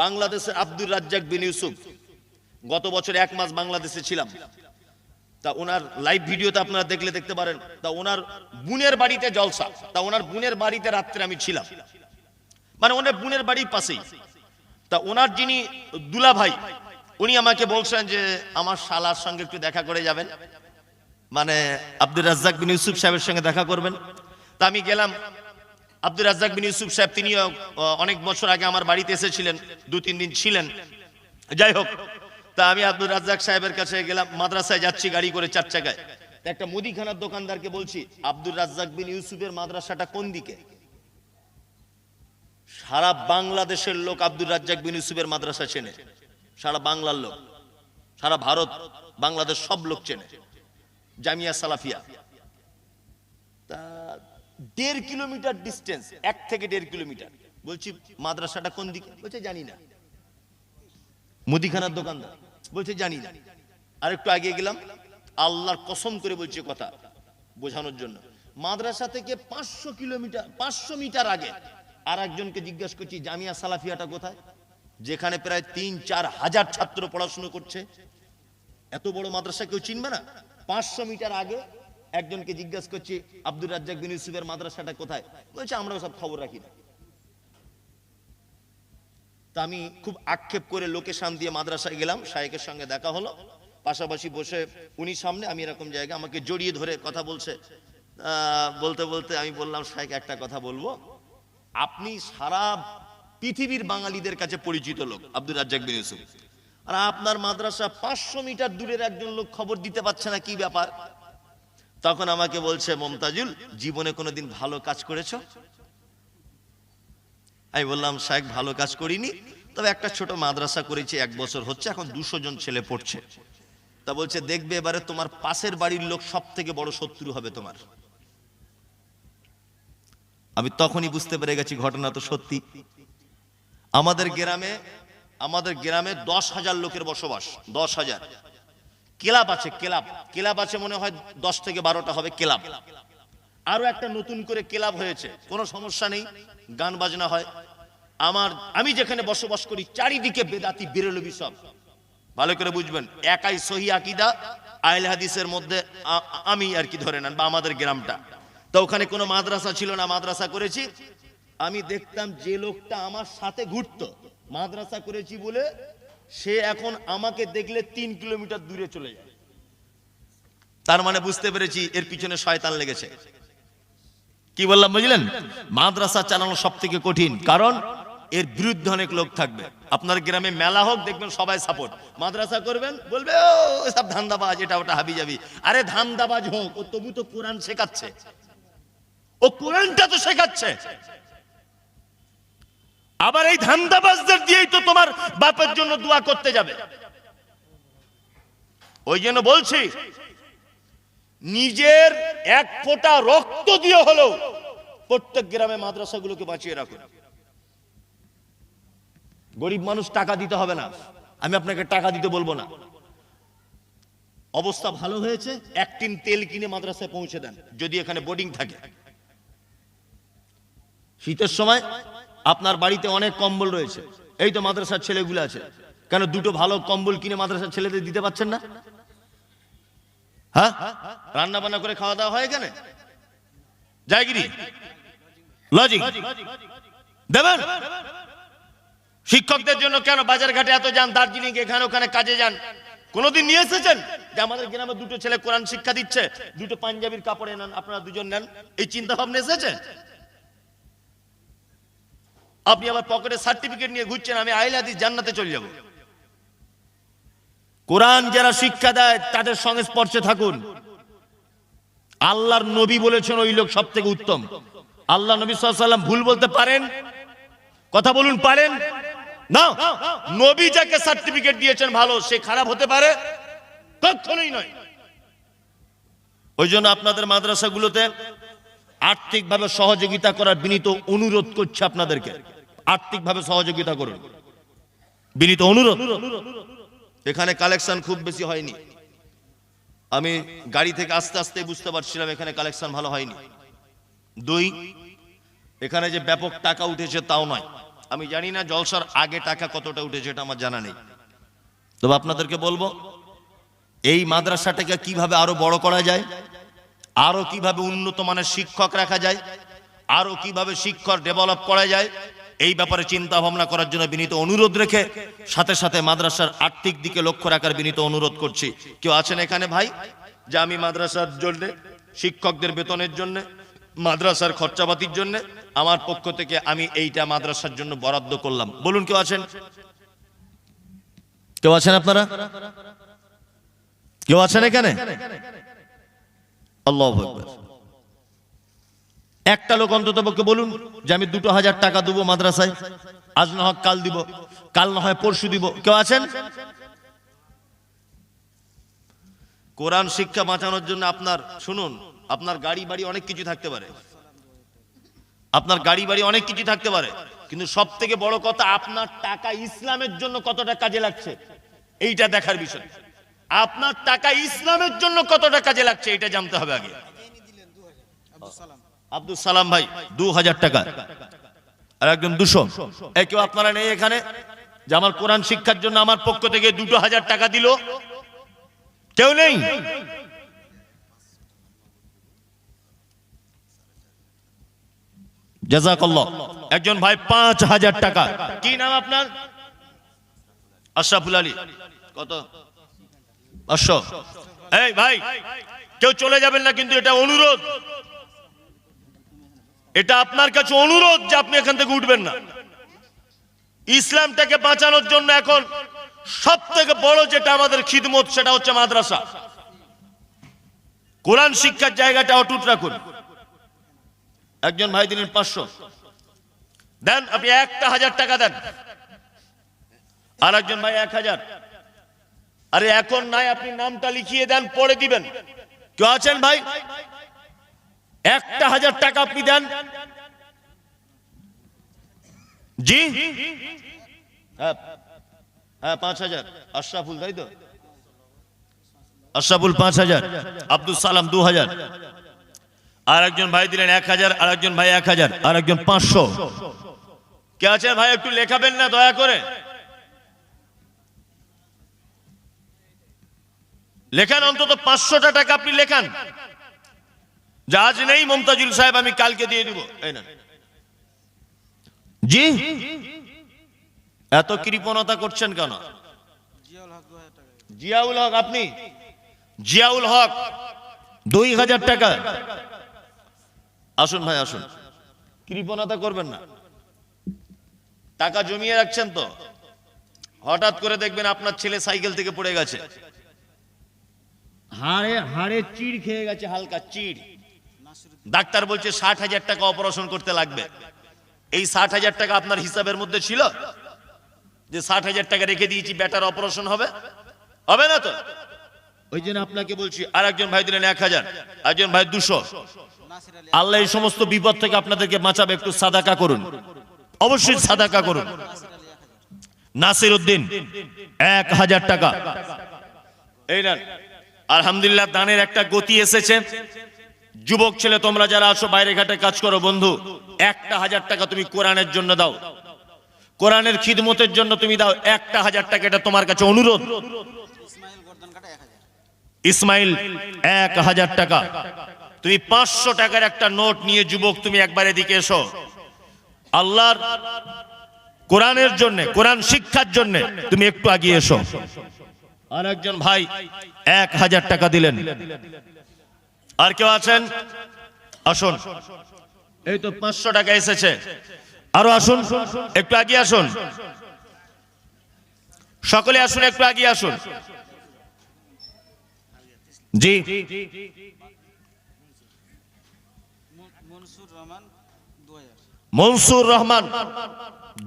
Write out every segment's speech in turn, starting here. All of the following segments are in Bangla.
বাংলাদেশের আব্দুর রাজ্জাক বিন ইউসুফ। গত বছর এক মাস বাংলাদেশে ছিলাম। তা ওনার লাইভ ভিডিওতে আপনারা দেখলে দেখতে পারেন, তা ওনার বুনের বাড়িতে জলসা, তা ওনার বোনের বাড়িতে রাত্রে আমি ছিলাম। মানে ওনার বুনের বাড়ির পাশেই। তা ওনার যিনি দুলা ভাই উনি আমাকে বলছেন যে, আমার শালার সঙ্গে একটু দেখা করে যাবেন। মানে আব্দুর রাজ্জাক বিন ইউসুফ সাহেবের সঙ্গে দেখা করবেন। তা আমি গেলাম আব্দুর রাজ্জাক বিন ইউসুফ সাহেব, তিনিও অনেক বছর আগে আমার বাড়িতে এসেছিলেন দু তিন দিন ছিলেন। যাই হোক, তা আমি আব্দুর রাজ্জাক সাহেবের কাছে গেলাম, মাদ্রাসায় যাচ্ছি, গাড়ি করে চার চাকায়। একটা মুদিখানার দোকানদারকে বলছি, আব্দুর রাজ্জাক বিন ইউসুফের মাদ্রাসাটা কোন দিকে? সারা বাংলাদেশের লোক আব্দুর রাজ্জাক বিন ইউসুফের মাদ্রাসা চেনে। সারা বাংলার লোক, সারা ভারত, বাংলাদেশ সব লোক চেনে। জামিয়া সালাফিয়া। তা দেড় কিলোমিটার ডিস্টেন্স এক থেকে দেড় কিলোমিটার। বলছি, মাদ্রাসাটা কোন দিকে? বলছে, জানি না। মুদিখানার দোকানদার। বলছে, জানি না। আর একটু আগে গেলাম। আল্লাহর কসম করে বলছে কথা বোঝানোর জন্য। মাদ্রাসা থেকে পাঁচশো কিলোমিটার, পাঁচশো মিটার আগে আর একজনকে জিজ্ঞাসা করছি, জামিয়া সালাফিয়াটা কোথায়? যেখানে প্রায় তিন, চার হাজার ছাত্র পড়াশুনো করছে। এত বড় মাদ্রাসা কেউ চিনবে না? পাঁচশো মিটার আগে একজনকে জিজ্ঞাসা করছি, আব্দুর রাজ্জাক বিন ইউসুফের মাদ্রাসাটা কোথায়? বলছে আমরা সব খবর রাখি না। তা আমি খুব আক্ষেপ করে লোকেশন দিয়ে মাদ্রাসায় গেলাম, শায়েকের সঙ্গে দেখা হলো। পাশাপাশি বসে উনি সামনে, আমি এরকম জায়গা আমাকে জড়িয়ে ধরে কথা বলছে। বলতে বলতে আমি বললাম, শায়েক, একটা কথা বলব। আপনি সারা পৃথিবীর বাঙালিদের কাছে পরিচিত লোক, আব্দুর রাজ্জাক বিন ইউসুফ। আর আপনার মাদ্রাসা পাঁচশো মিটার দূরের একজন লোক খবর দিতে পারছে না, কি ব্যাপার? তখন আমাকে বলছে, মমতাজুল, জীবনে কোনোদিন ভালো কাজ করেছ? আমি বললাম শাহেক ভালো কাজ করিনি। তবে একটা ছোট মাদ্রাসা করেছি, এক বছর হচ্ছে, এখন দুশো জন ছেলে পড়ছে। তা বলছে, দেখবে এবারে তোমার পাশের বাড়ির লোক সব থেকে বড় শত্রু হবে তোমার। আমি তখনই বুঝতে পেরে গেছি, ঘটনা তো সত্যি। আমাদের গ্রামে আমাদের গ্রামে দশ হাজার লোকের বসবাস, দশ হাজার। ক্লাব আছে, ক্লাব। ক্লাব আছে মনে হয় দশ থেকে বারোটা হবে ক্লাব। আরও একটা নতুন করে ক্লাব হয়েছে, কোনো সমস্যা নেই, গান বাজনা হয়। আমার, আমি যেখানে বসবাস করি, চারিদিকে বেদাতি, বেরোলবি সব। ভালো করে বুঝবেন, একাই সহি আকিদা, আইল হাদিসের মধ্যে আমি আর কি ধরে নেন, বা আমাদের গ্রামটা। তো ওখানে কোনো মাদ্রাসা ছিল না, মাদ্রাসা করেছি। আমি দেখতাম যে লোকটা আমার সাথে ঘুরতো, মাদ্রাসা করেছি বলে সে এখন আমাকে দেখলে তিন কিলোমিটার দূরে চলে যায়। তার মানে বুঝতে পেরেছি এর পিছনে শয়তান লেগেছে। কি বললাম, বুঝলেন? মাদ্রাসা চালানো সব থেকে কঠিন, কারণ এর বিরুদ্ধে অনেক লোক থাকবে। আপনার গ্রামে মেলা হোক, দেখবেন সবাই সাপোর্ট মাদ্রাসা করবেন, বলবে, ও সব ধান্দাবাজ, এটা ওটা হাবি যাবি আরে ধান্দাবাজ হোক, ও তবু তো কোরআন শেখাচ্ছে। ও কোরআনটা তো শেখাচ্ছে। আবার এই ধান্দাবাজদের দিয়েই তো তোমার বাপের জন্য দোয়া করতে যাবে। ওই জন্য বলছি, নিজের এক ফোঁটা রক্ত দিয়ে হলেও প্রত্যেক গ্রামে মাদ্রাসাগুলোকে বাঁচিয়ে রাখুন। গরিব মানুষ টাকা দিতে হবে না। আমি আপনাকে টাকা দিতে বলব না। অবস্থা ভালো হয়েছে, এক টিন তেল কিনে মাদ্রাসায় পৌঁছে দেন, যদি এখানে বোর্ডিং থাকে। শীতের সময় আপনার বাড়িতে অনেক কম্বল রয়েছে। এই তো মাদ্রাসার ছেলেগুলো আছে। কেন দুটো ভালো কম্বল কিনে মাদ্রাসার ছেলেদের দিতে পারছেন না? হ্যাঁ? রান্না বান্না করে খাওয়া দাওয়া হয় এখানে? জায়গিরি। লজিক। দেবেন? শিক্ষকদের জন্য কেন বাজার ঘাটে এত যান? দার্জিলিং এখানে ওখানে কাজে যান? কোনোদিন নিয়ে এসেছেন? যে আমাদের গ্রামে দুটো ছেলে কোরআন শিক্ষা দিচ্ছে, দুটো পাঞ্জাবির কাপড়ে নেন আপনারা দুজন নেন। এই চিন্তা ভাবনা এসেছে? আপনি আবার পকেটে সার্টিফিকেট নিয়ে ঘুরছেন, আমি আইলাদি জান্নাতে চলে যাব। কোরআন যারা শিক্ষা দেয়, তাদের সংস্পর্শে থাকুন। আল্লাহর নবী বলেছেন ওই লোক সব থেকে উত্তম। আল্লাহ নবী সাল্লাম ভুল বলতে পারেন? কথা বলুন, পারেন? না। নবী যাকে সার্টিফিকেট দিয়েছেন ভালো, সে খারাপ হতে পারে? কখনোই নয়। ওই জন্য আপনাদের মাদ্রাসাগুলোতে আর্থিকভাবে সহযোগিতা করার বিনীত অনুরোধ করছে আপনাদেরকে। আর্থিকভাবে সহযোগিতা করুন। বিনীত অনুরোধ, এখানে কালেকশন খুব বেশি হয়নি। আমি গাড়ি থেকে আস্তে আস্তে বুঝতে পারছিলাম এখানে কালেকশন ভালো হয়নি। দুই, এখানে যে ব্যাপক টাকা উঠেছে তাও নয়। আমি জানি না জলসার আগে টাকা কতটা উঠেছে, এটা আমার জানা নেই। তবে আপনাদেরকে বলব, এই মাদ্রাসাটাকে কীভাবে আরও বড় করা যায়, আরও কীভাবে উন্নত মানের শিক্ষক রাখা যায়, আরও কীভাবে শিক্ষক ডেভেলপ করা যায় এই ব্যাপারে চিন্তা ভাবনা করার জন্য বিনীত অনুরোধ রেখে সাথে সাথে মাদ্রাসার আর্থিক দিকে লক্ষ্য রাখার বিনীত অনুরোধ করছি। কেউ আছেন এখানে ভাই? যে আমি মাদ্রাসার জন্য, শিক্ষকদের বেতনের জন্য, মাদ্রাসার খরচাপাতির জন্য, আমার পক্ষ থেকে আমি এইটা মাদ্রাসার জন্য বরাদ্দ করলাম। বলুন, কেউ আছেন? কেউ আছেন আপনারা? কেউ আছেন এখানে? আল্লাহ একটা লোক অন্তত পক্ষে বলুন যে আমি দুটো হাজার টাকা দেবো মাদ্রাসায়, আজ না হয় কাল দিব, কাল না হয় পরশু দিব। কেউ আছেন? কোরআন শিক্ষা বাঁচানোর জন্য আপনার, শুনুন, আপনার গাড়ি বাড়ি অনেক কিছু থাকতে পারে। আপনার গাড়ি বাড়ি অনেক কিছু থাকতে পারে। কিন্তু সব থেকে বড় কথা, আপনার টাকা ইসলামের জন্য কতটা কাজে লাগছে, এইটা দেখার বিষয়। আপনার টাকা ইসলামের জন্য কতটা কাজে লাগছে, এটা জানতে হবে আগে। আব্দুল সালাম ভাই দু হাজার টাকা। আর একজন দুশো। এ কেউ আপনারা নেই এখানে? যে আমার কোরআন শিক্ষার জন্য আমার পক্ষ থেকে দুটো হাজার টাকা দিল। কেউ নেই? একজন ভাই, পাঁচ হাজার টাকা। কি নাম আপনার? আশরাফুল আলী। কত? পাঁচশো। এই ভাই, কেউ চলে যাবেন না, কিন্তু এটা অনুরোধ। এটা আপনার কাছে অনুরোধ যে আপনি এখান থেকে উঠবেন না। ইসলামটাকে বাঁচানোর জন্য এখন সব থেকে বড় যেটা আমাদের খিদমত, সেটা হচ্ছে মাদ্রাসা। কোরআন শিক্ষার জায়গাটা অটুট রাখুন। একজন ভাই দিলেন পাঁচশো। দেন আপনি একটা হাজার টাকা দেন। আর একজন ভাই এক হাজার। আরে এখন নাই, আপনি নামটা লিখিয়ে দেন, পরে দিবেন। কেউ আছেন ভাই? একটা হাজার টাকা আপনি দেন। জি? হ্যাঁ হ্যাঁ পাঁচ হাজার। আশরাফুল তাই তো? আশরাফুল পাঁচ হাজার। আব্দুল সালাম দু হাজার। আর একজন ভাই দিলেন এক হাজার আর একজন ভাই এক হাজার আর একজন পাঁচশো। কে আছেন ভাই একটু লেখাবেন না দয়া করে? লেখান অন্তত পাঁচশোটা টাকা আপনি লেখান। আজ নেই, মমতাজুল সাহেব, আমি কালকে দিয়ে দিব। জি? এত কৃপণতা করছেন কেন? জিয়াউল হক, আপনি? জিয়াউল হক, দুই হাজার টাকা। আসুন ভাই, আসুন। কৃপণতা করবেন না। টাকা জমিয়ে রাখছেন তো। হঠাৎ করে দেখবেন আপনার ছেলে সাইকেল থেকে পড়ে গেছে। হাড়ে হাড়ে চিড় খেয়ে গেছে, হালকা চিড়। ডাক্তার বলছে ষাট হাজার টাকা অপারেশন করতে লাগবে। এই ষাট হাজার টাকা আপনার হিসাবের মধ্যে ছিল? যে ষাট হাজার টাকা রেখে দিয়েছি বেটার অপারেশন হবে? হবে না তো? ওই জন্য আপনাকে বলছি আর একজন ভাই দিলেন এক হাজার একজন ভাই দুশো। আল্লাহ এই সমস্ত বিপদ থেকে আপনাদেরকে বাঁচাবে, একটু সাদাকা করুন। অবশ্যই সাদাকা করুন। নাসির উদ্দিন এক হাজার টাকা। এই না আলহামদুলিল্লাহ, দানের একটা গতি এসেছে। যুবক ছেলে, তোমরা যারা আসো বাইরে ঘাটে কাজ করো, বন্ধু, একটা হাজার টাকা তুমি কোরআনের জন্য দাও। কোরআনের খিদমতের জন্য তুমি দাও, একটা হাজার টাকা, এটা তোমার কাছে অনুরোধ। ইসমাইল, এক হাজার টাকা। তুমি পাঁচশো টাকার একটা নোট নিয়ে যুবক, তুমি একবার এদিকে এসো। আল্লাহর কোরআনের জন্য, কোরআন শিক্ষার জন্য তুমি একটু আগিয়ে এসো। আর একজন ভাই, এক হাজার টাকা দিলেন। আর কেউ আছেন? আসুন। এই তো পাঁচশো টাকা এসেছে। আরও আসুন। একটু আগিয়ে আসুন। সকলে আসুন একটু আগিয়ে আসুন। জি। মনসুর রহমান মনসুর রহমান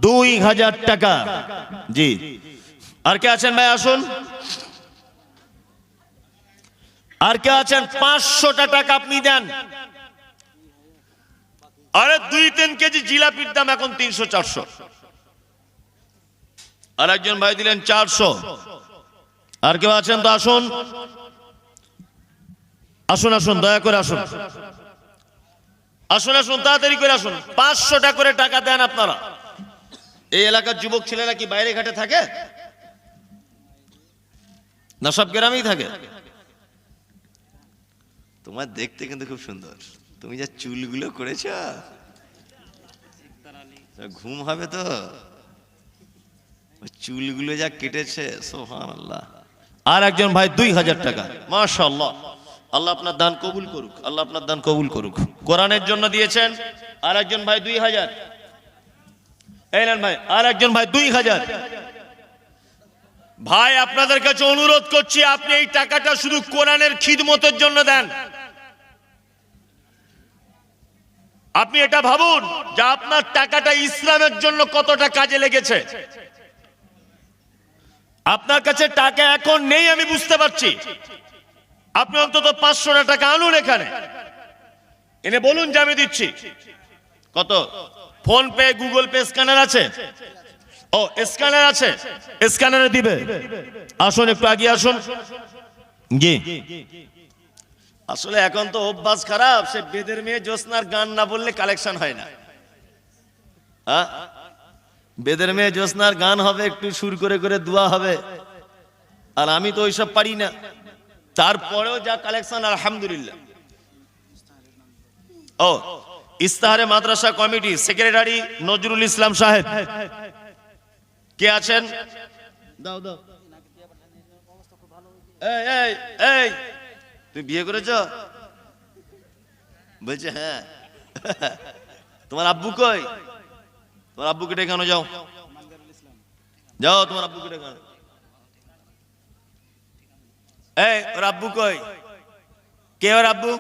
দুই হাজার টাকা। জি। আর কে আছেন ভাই আসুন। আর কে আছেন? পাঁচশোটা টাকা আপনি দেন। আরে দুই তিন কেজি জিলাপির দাম এখন তিনশো, চারশো। আর একজন ভাই দিলেন চারশো। আর কেউ আছেন তো আসুন। আসুন আসুন, দয়া করে আসুন। আসুন আসুন, তাড়াতাড়ি করে আসুন। পাঁচশোটা করে টাকা দেন আপনারা। এই এলাকার যুবক ছেলেরা কি বাইরে ঘাটে থাকে? না, সব গ্রামেই থাকে। তোমার দেখতে কিন্তু খুব সুন্দর। তুমি যা চুলগুলো করেছ ঘুম হবে তো। চুলগুলো যা কেটেছে সোহান আল্লাহ আর একজন ভাই দুই হাজার টাকা। মাশাল্লাহ আল্লাহ আপনার দান কবুল করুক, আল্লাহ আপনার দান কবুল করুক। কোরআনের জন্য দিয়েছেন আর একজন ভাই দুই হাজার। এই ভাই আর একজন ভাই দুই হাজার। ভাই, আপনাদের কাছে অনুরোধ করছি, আপনি এই টাকাটা শুধু কোরআনের খিদমতের জন্য দেন। আপনি এটা ভাবুন যে আপনার টাকাটা ইসলামের জন্য কতটা কাজে লেগেছে। আপনার কাছে টাকা এখন নেই, আমি বুঝতে পারছি। আপনি অন্তত পাঁচশো টাকা আনুন এখানে। এনে বলুন যে আমি দিচ্ছি। কত? PhonePe, Google pay, scanner আছে? ও, স্ক্যানার আছে। স্ক্যানারে দিবে। আসুন, একটু আগে আসুন। জি আসলে এখন তো অভ্যাস খারাপ, সে বেদের মেয়ে জ্যোৎস্নার গান না বললে কালেকশন হয় না? বেদের মেয়ে জ্যোৎস্নার গান হবে, একটু সুর করে করে দোয়া হবে। আর আমি তো ওইসব পারি না। তারপরেও যা কালেকশন, আলহামদুলিল্লাহ। ও, ইস্তাহারে মাদ্রাসা কমিটি, সেক্রেটারি নজরুল ইসলাম সাহেব। কে আছেন দাও দাও এই এই এই তুমি বিয়ে করেছ বলছে হ্যাঁ তোমার আব্বু কই তোমার আব্বুকে ডেকে আনো যাও যাও তোমার আব্বুকে ডেকে আনো এই ওর আব্বু কই কে ওর আব্বু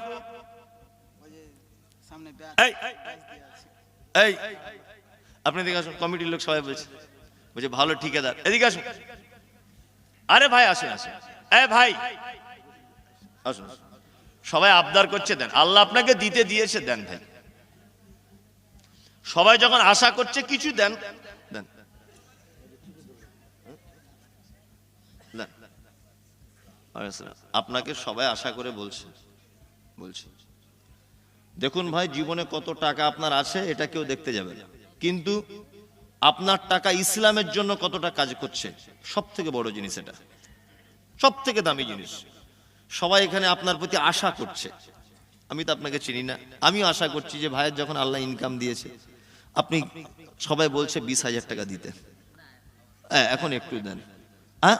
এই আপনি এদিকে আসুন কমিটির লোক সবাই বলছে বলছে, ভালো ঠিকাদার। এদিকে আসুন। আরে ভাই, আসুন আসুন। এ ভাই। আসুন। সবাই আবদার করছে, দেন। আল্লাহ আপনাকে দিতে দিয়েছে, দেন ভাই সবাই যখন আশা করছে, কিছু দেন দেন। আপনাকে সবাই আশা করে বলছে বলছে। দেখুন ভাই, জীবনে কত টাকা আপনার আছে, এটা কেউ দেখতে যাবে কিন্তু আপনার টাকা ইসলামের জন্য কতটা কাজ করছে? সব থেকে বড় জিনিস এটা। সব থেকে দামি জিনিস। সবাই এখানে আপনার প্রতি আশা করছে। আমি তো আপনাকে চিনি না। আমিও আশা করছি যে ভাইয়ের যখন আল্লাহ ইনকাম দিয়েছে, আপনি সবাই বলছে বিশ হাজার টাকা দিতে। হ্যাঁ এখন একটু দেন। হ্যাঁ?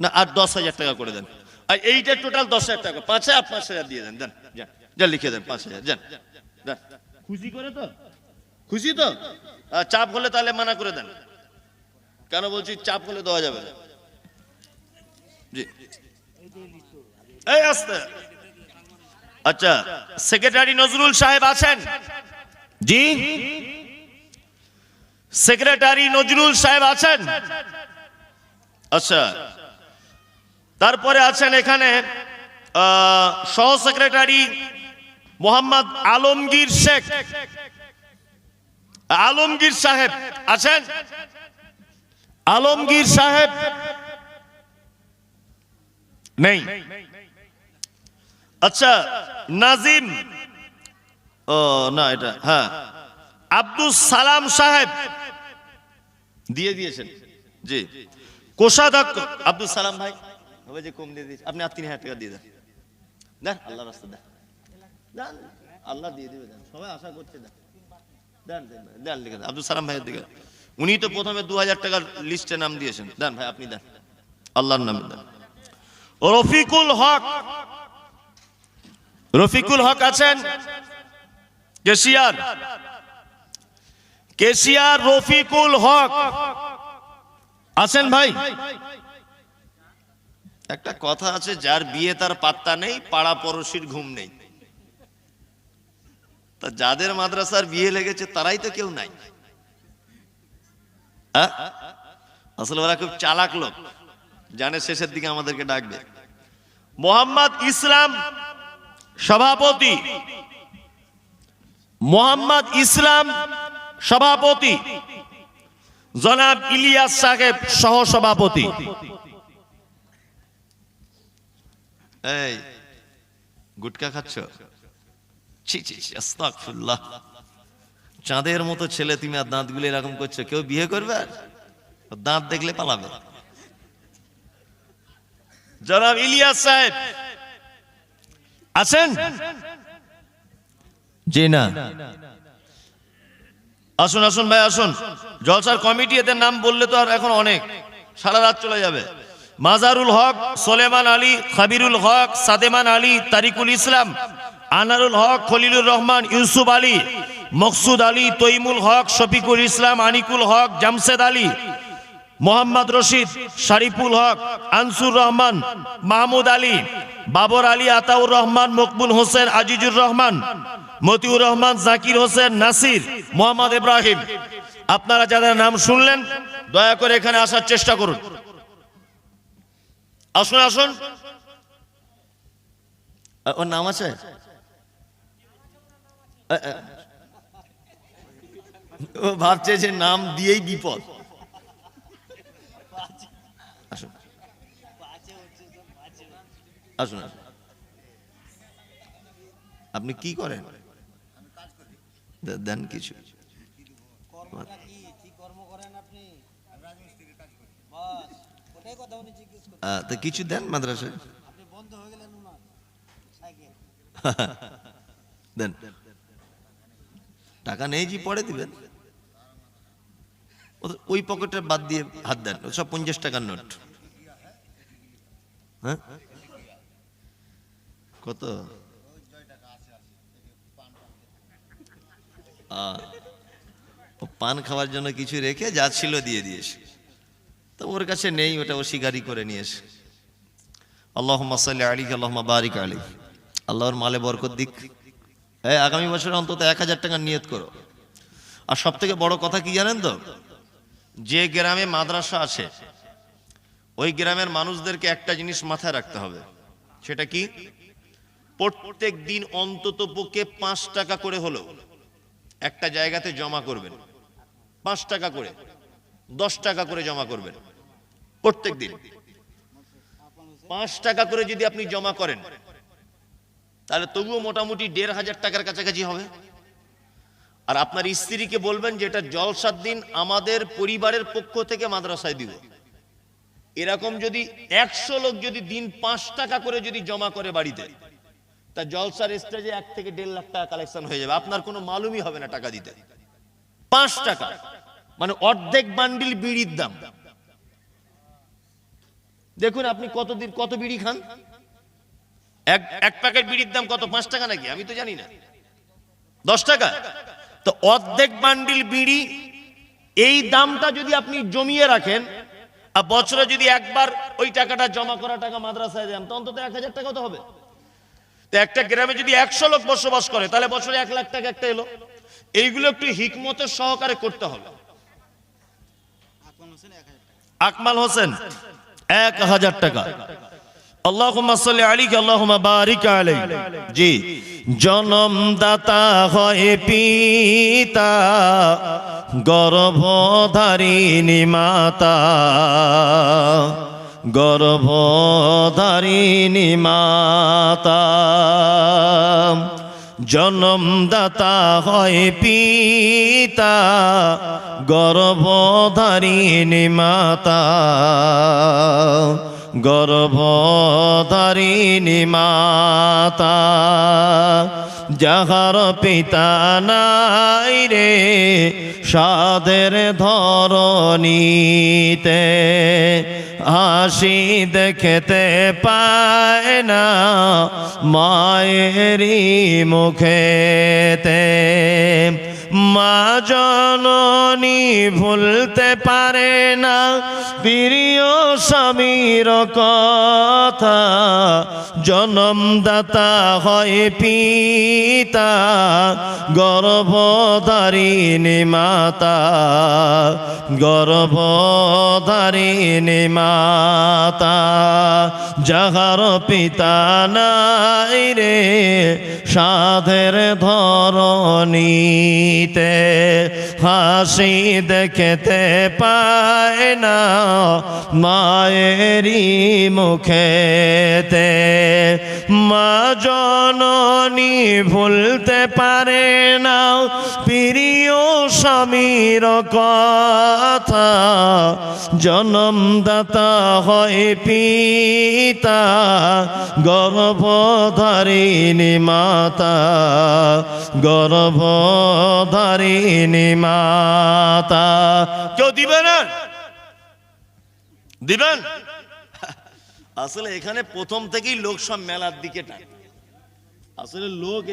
না, আর দশ হাজার টাকা করে দেন। আর এইটা টোটাল দশ হাজার টাকা। পাঁচ হাজার পাঁচ হাজার দিয়ে দেন। দেন যান লিখে দেন, পাঁচ হাজার। খুশি করে তো? খুশি তো? চাপ হলে তাহলে মানা করে দেন। কেন বলছি চাপ হলে দেওয়া যাবে আচ্ছা সেক্রেটারি নজরুল সাহেব আছেন? জি। সেক্রেটারি নজরুল সাহেব আছেন? আচ্ছা। তারপরে আছেন এখানে সহ সেক্রেটারি মোহাম্মদ আলমগীর শেখ। আলমগীর সাহেব, আছেন? আলমগীর সাহেব? নেই। আচ্ছা নাজিম, ও, না, এটা হ্যাঁ। আব্দুল সালাম সাহেব, দিয়ে দিয়েছেন। জি। কোষাধ্যক্ষ আব্দুল সালাম ভাই। হবে যে কম দিয়ে আপনি আর তিন হাজার টাকা দিয়ে দেন। আল্লাহ রাস্তা দেন, আল্লাহ দিয়ে দিবে, দেন। সবাই আশা করছে, দেন। দেন লিখে আব্দুল সালাম ভাইয়ের দিকে। উনি তো প্রথমে দু হাজার টাকার লিস্টে নাম দিয়েছেন। দেন ভাই আপনি দেন। আল্লাহর নামে দেন। রফিকুল হক। রফিকুল হক আছেন? কেশিয়ার। কেশিয়ার রফিকুল হক। আছেন ভাই? একটা কথা আছে যার বিয়ে তার পাত্তা নেই পাড়া পড়শির ঘুম নেই। তা যাদের মাদ্রাসার বিয়ে লেগেছে, তারাই তো কেউ নাই। হ্যাঁ? আসলে ওরা খুব চালাক লোক। জানে শেষের দিকে আমাদেরকে ডাকবে। মোহাম্মদ ইসলাম সভাপতি। মোহাম্মদ ইসলাম সভাপতি। জনাব ইলিয়াস সাহেব সহ সভাপতি গুটকা খাচ্ছ? চাঁদের মতো ছেলে তুমি আর দাঁতগুলো এরকম করছ, কেউ বিয়ে করবে দাঁত দেখলে পালাবে। জনাব ইলিয়াস সাহেব, আছেন? জি, না। আসুন আসুন ভাই, আসুন। জলসার কমিটি, এদের নাম বললে তো আর এখন অনেক। সারা রাত চলে যাবে। মাজারুল হক, সোলেমান আলী, খাবিরুল হক, সাদেমান আলী, তারিকুল ইসলাম আনারুল হক, খলিলুর রহমান, ইউসুফ আলী, মকসুদ আলী, তৈমুল হক, শফিকুল ইসলাম, আনিকুল হক, জামশেদ আলী, মোহাম্মদ রশিদ, শারিফুল হক, আনসুর রহমান, মাহমুদ আলী, বাবর আলী, আতাউর রহমান, মকবুল হোসেন, আজিজুর রহমান, মতিউর রহমান, জাকির হোসেন, নাসির, মোহাম্মদ ইব্রাহিম। আপনারা যাদের নাম শুনলেন, দয়া করে এখানে আসার চেষ্টা করুন। আসুন আসুন। ওর নাম আছে। ও ভাবছে যে নাম দিয়েই বিপদ। আসুন। আসুন আসুন। আপনি কি করেন? দেন কিছু। তো কিছু দেন মাদ্রাসায়? হয়ে দেন। টাকা নেই জি পরে দিবেন ওই পকেটে বাদ দিয়ে হাত দেন সব পঞ্চাশ টাকার নোট। হ্যাঁ? কত? পান খাওয়ার জন্য কিছু রেখে যা ছিল দিয়ে দিয়েছে। তো ওর কাছে নেই, ওটা ও শিকারি করে নিয়েছে। আল্লাহ আলী আল্লাহ বারিক আলী আল্লাহর মালে বরকত দিক। হ্যাঁ আগামী বছর অন্তত এক হাজার টাকা নিয়ত করো। আর সব থেকে বড় কথা কি জানেন তো? যে গ্রামে মাদ্রাসা আছে, ওই গ্রামের মানুষদেরকে একটা জিনিস মাথায় রাখতে হবে। সেটা কি? প্রত্যেক দিন অন্তত পক্ষে পাঁচ টাকা করে হলো একটা জায়গাতে জমা করবেন। পাঁচ টাকা করে, দশ টাকা করে জমা করবেন। প্রত্যেক দিন। পাঁচ টাকা করে যদি আপনি জমা করেন তাহলে তবুও মোটামুটি দেড় হাজার টাকার কাছাকাছি হবে। আর আপনার স্ত্রীকে বলবেন যে এটা জলসার দিন আমাদের পরিবারের পক্ষ থেকে মাদ্রাসায় দিব। এরকম যদি একশো লোক যদি দিন পাঁচ টাকা করে যদি জমা করে বাড়িতে, তা জলসার স্টেজে এক থেকে দেড় লাখ টাকা কালেকশন হয়ে যাবে। আপনার কোনো মালুমই হবে না টাকা দিতে। পাঁচ টাকা। মানে অর্ধেক বান্ডিল বিড়ির দাম। দেখুন আপনি কতদিন কত বিড়ি খান? এক এক প্যাকেট বিড়ির দাম কত? পাঁচ টাকা নাকি? আমি তো জানি না। দশ টাকা? তো অর্ধেক বান্ডিল বিড়ি, এই দামটা যদি আপনি জমিয়ে রাখেন, আর বছরে যদি একবার ওই টাকাটা জমা করা টাকা মাদ্রাসায় দেন তো অন্তত এক হাজার টাকা তো হবে। তো একটা গ্রামে যদি একশো লোক বসবাস করে, তাহলে বছরে এক লাখ টাকা একটা এলো। এইগুলো একটু হিকমতের সহকারে করতে হবে। আকমাল হোসেন, এক হাজার টাকা। জি। জনমদাতা হয় পিতা গর্ভধারিণী মাতা গর্ভধারিণী মাতা জনমদাতা হয় পিতা গর্ভধারিণী মাতা গর্ভধারিণী মাতা যাহার পিতা নাই রে সাদের ধরণীতে হাসি দেখতে পায় না মায়েরই মুখেতে। মা জননী ভুলতে পারে না, প্রিয় স্বামীর কথা, জনমদাতা হয় পিতা গর্ভধারিণী মাতা গর্ভধারিণী মাতা যাহার পিতা নাই রে, সাধের ধরণীতে হাসি দেখতে পায় না মায়েরই মুখেতে। মা জননী ভুলতে পারে না। প্রিয় স্বামীর কথা, জনমদাতা হয় পিতা, গর্ভধারিণী মাতা গর্ভধারিণী মাতা। কেউ দিবে না? দিবেন? আসলে এখানে প্রথম থেকেই লোক সব মেলার দিকে আসলে লোক